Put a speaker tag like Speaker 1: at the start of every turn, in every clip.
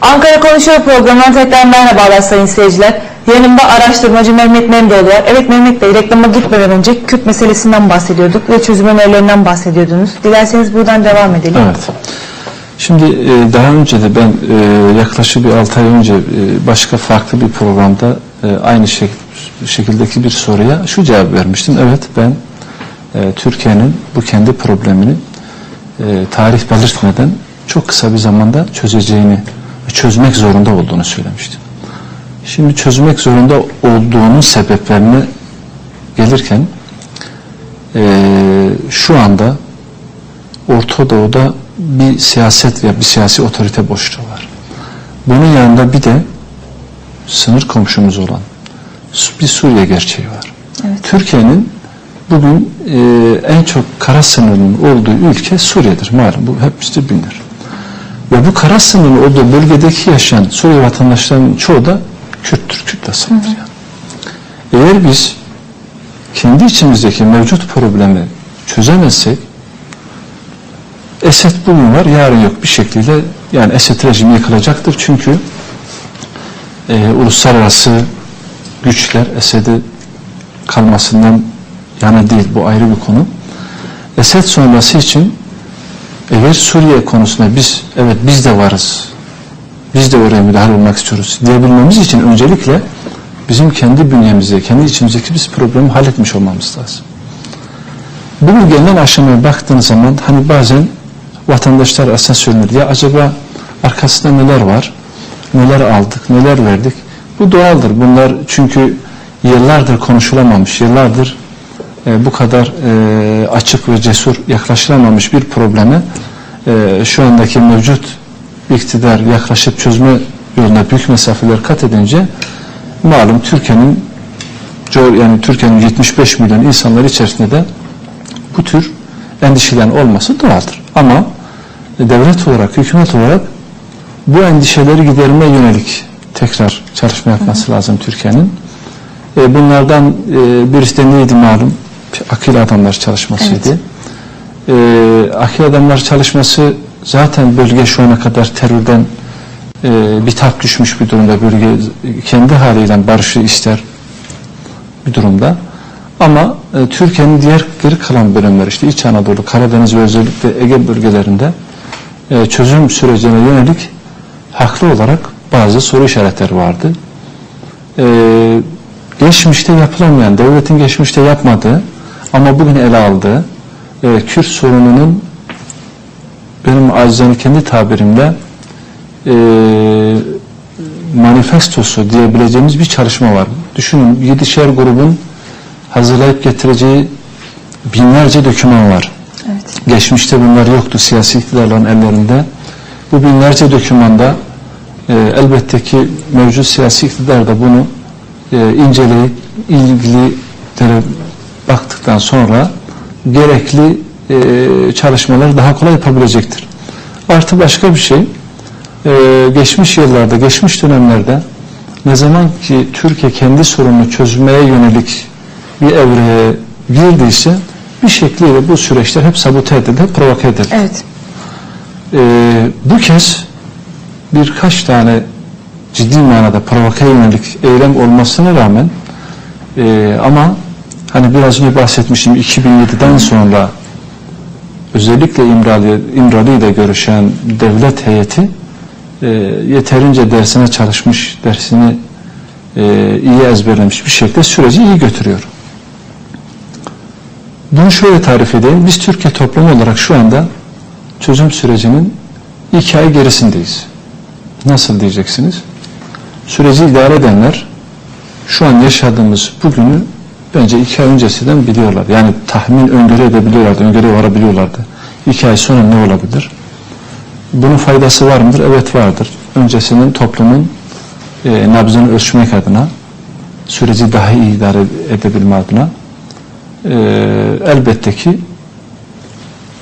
Speaker 1: Ankara Konuşuyor programından tekrar merhabalar sayın seyirciler. Yanımda araştırmacı Mehmet Memdoğlu var. Evet Mehmet Bey reklama gitmeden önce Kürt meselesinden bahsediyorduk ve çözüm önerilerinden bahsediyordunuz. Dilerseniz buradan devam edelim.
Speaker 2: Evet. Şimdi e, daha önce de ben e, yaklaşık bir 6 ay önce e, başka farklı bir programda aynı şek şekildeki bir soruya şu cevap vermiştim. Evet ben Türkiye'nin bu kendi problemini tarih belirtmeden çok kısa bir zamanda çözeceğini çözmek zorunda olduğunu söylemiştim. Şimdi çözmek zorunda olduğunun sebeplerine gelirken e, şu anda Orta Doğu'da bir siyaset veya bir siyasi otorite boşluğu var. Bunun yanında bir de sınır komşumuz olan bir Suriye gerçeği var.
Speaker 1: Evet.
Speaker 2: Türkiye'nin bugün e, en çok kara sınırının olduğu ülke Suriye'dir malum bu hepsi bilinir. Ve bu kara sınırının olduğu bölgedeki yaşayan Suriye vatandaşlarının çoğu da Kürttür, Kürt asıllıdır yani. Eğer biz kendi içimizdeki mevcut problemi çözemezsek Esed bugün var, yarın yok bir şekilde yani Esed rejimi yıkılacaktır çünkü e, uluslararası güçler Esed'i kalmasından yana değil bu ayrı bir konu. Esed sonrası için eğer Suriye konusunda biz evet biz de varız biz de oraya müdahale olmak istiyoruz diyebilmemiz için öncelikle bizim kendi bünyemizde, kendi içimizdeki biz problemi halletmiş olmamız lazım. Bu gelinen aşamaya baktığınız zaman hani bazen vatandaşlar aslında söylenir. Ya acaba arkasında neler var? Neler aldık? Neler verdik? Bu doğaldır. Bunlar çünkü yıllardır konuşulamamış, yıllardır e, bu kadar e, açık ve cesur yaklaşılamamış bir probleme e, şu andaki mevcut iktidar yaklaşıp çözme yolunda büyük mesafeler kat edince malum Türkiye'nin yani Türkiye'nin 75 milyon insanlar içerisinde de bu tür endişelerin olması doğaldır. Ama devlet olarak, hükümet olarak bu endişeleri giderme yönelik tekrar çalışma yapması hı hı. lazım Türkiye'nin. E, bunlardan e, birisi de neydi malum? Akil Adamlar çalışmasıydı. Evet. E, Akil Adamlar çalışması zaten bölge şu ana kadar terörden e, bitap düşmüş bir durumda. Bölge kendi haliyle barışı ister bir durumda. Ama e, Türkiye'nin diğer geri kalan bölümler işte İç Anadolu, Karadeniz ve özellikle Ege bölgelerinde e, çözüm sürecine yönelik haklı olarak bazı soru işaretleri vardı. E, geçmişte yapılamayan, devletin geçmişte yapmadığı ama bugün ele aldığı e, Kürt sorununun benim acizane kendi tabirimle e, manifestosu diyebileceğimiz bir çalışma var. Düşünün yedişer grubun hazırlayıp getireceği binlerce doküman var.
Speaker 1: Evet.
Speaker 2: Geçmişte bunlar yoktu siyasi iktidarların ellerinde. Bu binlerce dokümanda e, elbette ki mevcut siyasi iktidar da bunu e, inceleyip ilgililere baktıktan sonra gerekli e, çalışmaları daha kolay yapabilecektir. Artı başka bir şey, e, geçmiş yıllarda, geçmiş dönemlerde ne zaman ki Türkiye kendi sorununu çözmeye yönelik bir evreye girdiyse bir şekliyle bu süreçler hep sabote edildi, hep provoke edildi.
Speaker 1: Evet.
Speaker 2: Ee, bu kez birkaç tane ciddi manada provoke yönelik eylem olmasına rağmen e, ama hani biraz önce bahsetmiştim 2007'den sonra özellikle İmralı, ile görüşen devlet heyeti e, yeterince dersine çalışmış, dersini e, iyi ezberlemiş bir şekilde süreci iyi götürüyor. Bunu şöyle tarif edeyim. Biz Türkiye toplumu olarak şu anda çözüm sürecinin iki ay gerisindeyiz. Nasıl diyeceksiniz? Süreci idare edenler şu an yaşadığımız bugünü bence iki ay öncesinden biliyorlar. Yani tahmin öngörü edebiliyorlardı, öngörü varabiliyorlardı. İki ay sonra ne olabilir? Bunun faydası var mıdır? Evet vardır. Öncesinin toplumun e, nabzını ölçmek adına, süreci daha iyi idare edebilme adına e, elbette ki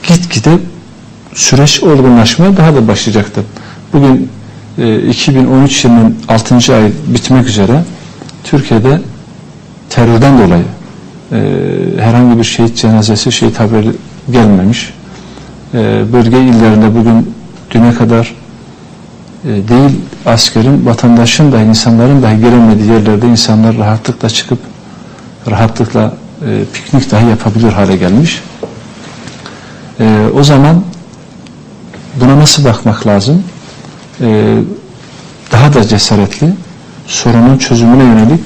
Speaker 2: gitgide süreç olgunlaşmaya daha da başlayacaktır. Bugün e, 2013 yılının 6. ay bitmek üzere Türkiye'de terörden dolayı e, herhangi bir şehit cenazesi, şehit haberi gelmemiş. E, bölge illerinde bugün düne kadar e, değil askerin, vatandaşın da insanların dahi giremediği yerlerde insanlar rahatlıkla çıkıp rahatlıkla e, piknik dahi yapabilir hale gelmiş. E, o zaman buna nasıl bakmak lazım? E, daha da cesaretli, sorunun çözümüne yönelik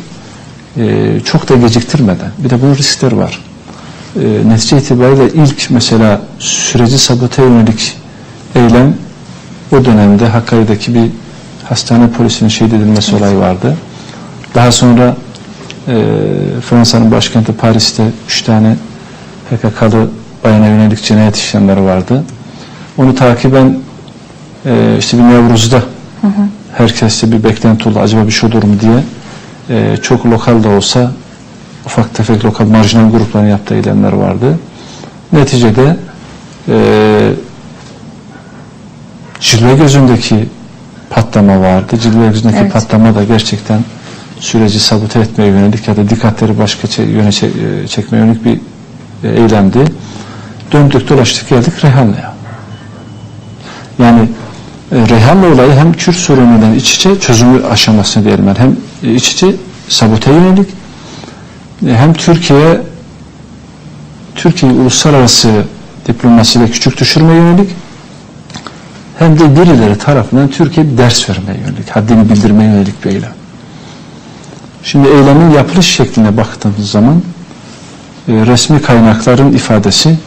Speaker 2: e, çok da geciktirmeden. Bir de bunun riskleri var. E, netice itibariyle ilk mesela süreci sabote yönelik eylem o dönemde Hakkari'deki bir hastane polisinin şehit edilmesi olayı vardı. Daha sonra e, Fransa'nın başkenti Paris'te üç tane PKK'lı bayana yönelik cinayet işlemleri vardı. Onu takiben e, işte bir Nevruz'da herkeste bir beklenti oldu. Acaba bir şey olur mu diye e, çok lokal da olsa ufak tefek lokal marjinal grupların yaptığı eylemler vardı. Neticede e, Cilve gözündeki patlama vardı. Cilve gözündeki
Speaker 1: Evet.
Speaker 2: patlama da gerçekten süreci sabote etmeye yönelik ya da dikkatleri başka yöne e, çekmeye yönelik bir e, eylemdi. Döndük dolaştık geldik Reyhanlı'ya. Yani Reyhanlı olayı hem Kürt sorunuyla iç içe çözümü aşamasına diyelim ben. Hem e, iç içe sabote yönelik e, hem Türkiye Türkiye'yi uluslararası diplomasiyle küçük düşürmeye yönelik hem de birileri tarafından Türkiye ders vermeye yönelik, haddini bildirmeye yönelik bir eylem. Şimdi eylemin yapılış şekline baktığımız zaman e, resmi kaynakların ifadesi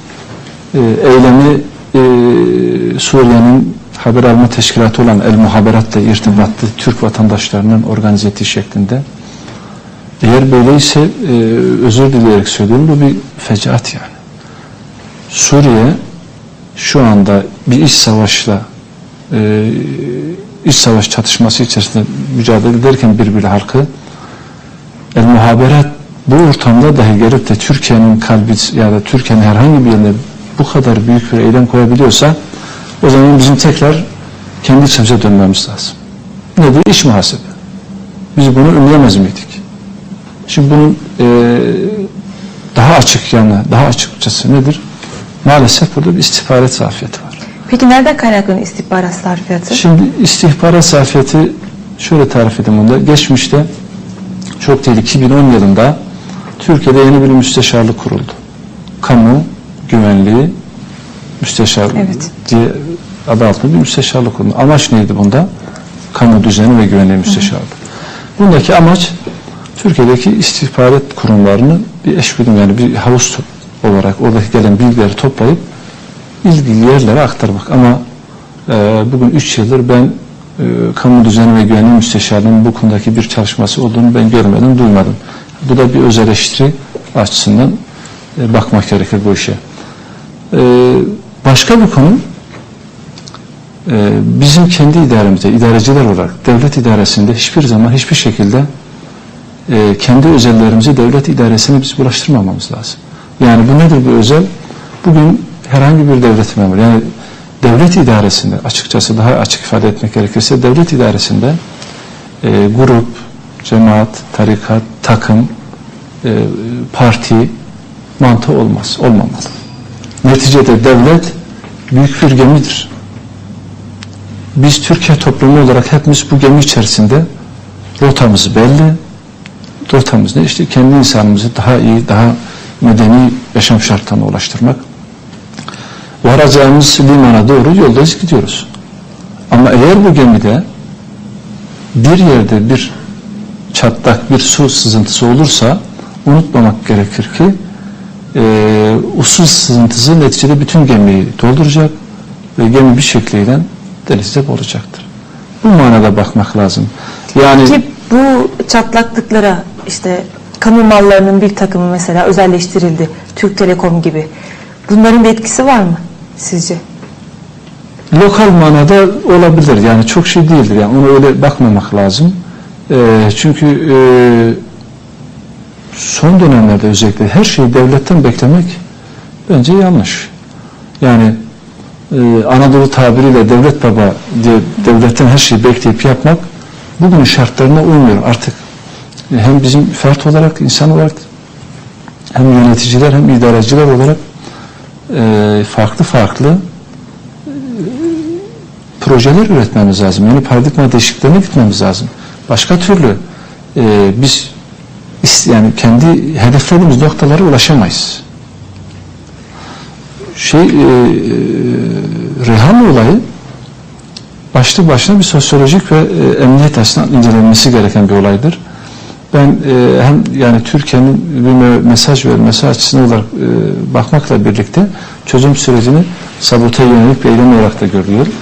Speaker 2: e, eylemi e, Suriye'nin haber alma teşkilatı olan El Muhaberat'la irtibatlı Türk vatandaşlarının organize ettiği şeklinde. Eğer böyleyse e, özür dileyerek söylüyorum bu bir fecaat yani. Suriye şu anda bir iç savaşla e, iç savaş çatışması içerisinde mücadele ederken birbiri halkı El Muhaberat bu ortamda dahi gelip de Türkiye'nin kalbi ya da Türkiye'nin herhangi bir yerine bu kadar büyük bir eylem koyabiliyorsa o zaman bizim tekrar kendi içimize dönmemiz lazım. Nedir? İş muhasebe. Biz bunu önleyemez miydik? Şimdi bunun e, daha açık yanı, daha açıkçası nedir? Maalesef burada bir istihbarat zafiyeti var.
Speaker 1: Peki nereden kaynaklanıyor istihbarat sarfiyatı?
Speaker 2: Şimdi istihbarat zafiyeti şöyle tarif edeyim onu da. Geçmişte çok değil 2010 yılında Türkiye'de yeni bir müsteşarlık kuruldu. Kamu güvenliği müsteşarlığı
Speaker 1: Evet.
Speaker 2: diye adı altında bir müsteşarlık kuruldu. Amaç neydi bunda? Kamu düzeni ve güvenliği müsteşarlığı. Bundaki amaç Türkiye'deki istihbarat kurumlarını bir eşgüdüm yani bir havuz olarak oradaki gelen bilgileri toplayıp ilgili yerlere aktarmak. Ama e, bugün 3 yıldır ben e, kamu düzeni ve güvenliği müsteşarlığının bu konudaki bir çalışması olduğunu ben görmedim, duymadım. Bu da bir öz eleştiri açısından e, bakmak gerekir bu işe. E, başka bir konu bizim kendi idaremizde, idareciler olarak devlet idaresinde hiçbir zaman hiçbir şekilde e, kendi özellerimizi devlet idaresine biz bulaştırmamamız lazım. Yani bu nedir bu özel? Bugün herhangi bir devlet memuru yani devlet idaresinde açıkçası daha açık ifade etmek gerekirse devlet idaresinde e, grup, cemaat, tarikat, takım, e, parti mantığı olmaz, olmamalı. Neticede devlet büyük bir gemidir. Biz Türkiye toplumu olarak hepimiz bu gemi içerisinde rotamız belli. Rotamız ne? İşte kendi insanımızı daha iyi, daha medeni yaşam şartlarına ulaştırmak. Varacağımız limana doğru yoldayız gidiyoruz. Ama eğer bu gemide bir yerde bir çatlak, bir su sızıntısı olursa unutmamak gerekir ki e, o su sızıntısı neticede bütün gemiyi dolduracak ve gemi bir şekliyle denizde boğulacaktır. Bu manada bakmak lazım. Yani
Speaker 1: Ki bu çatlaklıklara işte kamu mallarının bir takımı mesela özelleştirildi. Türk Telekom gibi. Bunların bir etkisi var mı sizce?
Speaker 2: lokal manada olabilir. Yani çok şey değildir. Yani ona öyle bakmamak lazım. Ee, çünkü e, son dönemlerde özellikle her şeyi devletten beklemek bence yanlış. Yani e, Anadolu tabiriyle devlet baba diye devletten her şeyi bekleyip yapmak bugünün şartlarına uymuyor artık. E, Hem bizim fert olarak, insan olarak hem yöneticiler hem idareciler olarak e, farklı farklı projeler üretmemiz lazım. Yeni paradigma değişikliklerine gitmemiz lazım. Başka türlü biz yani kendi hedeflediğimiz noktalara ulaşamayız. Şey e, e, Reyhan olayı başlı başına bir sosyolojik ve e, emniyet açısından incelenmesi gereken bir olaydır. Ben e, hem yani Türkiye'nin bir me- mesaj vermesi açısından olarak e, bakmakla birlikte çözüm sürecini sabote yönelik bir eylem olarak da görüyorum.